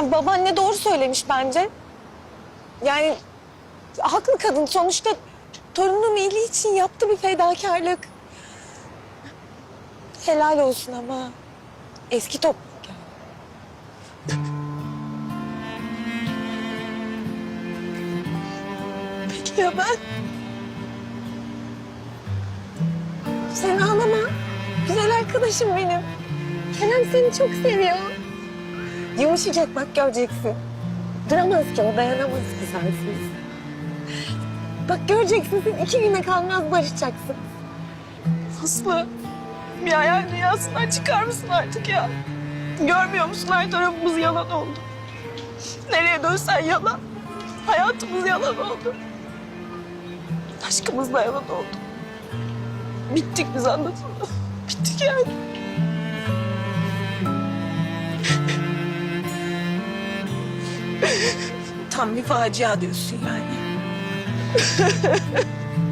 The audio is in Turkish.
Yani babaanne doğru söylemiş bence. Yani haklı kadın sonuçta torunun iyiliği için yaptı bir fedakarlık. Helal olsun ama eski yani. Peki ya ben? Sen ağlama. Güzel arkadaşım benim. Kerem seni çok seviyor. Yumuşayacak bak göreceksin. Duramaz ki o dayanamaz ki sensiz. Bak göreceksin siz iki güne kalmaz barışacaksın. Aslı bir hayal dünyasından çıkar mısın artık ya? Görmüyor musun her tarafımız yalan oldu. Nereye dönsen yalan. Hayatımız yalan oldu. Aşkımız da yalan oldu. Bittik biz anladın mı? Bittik yani. Tam bir facia diyorsun yani.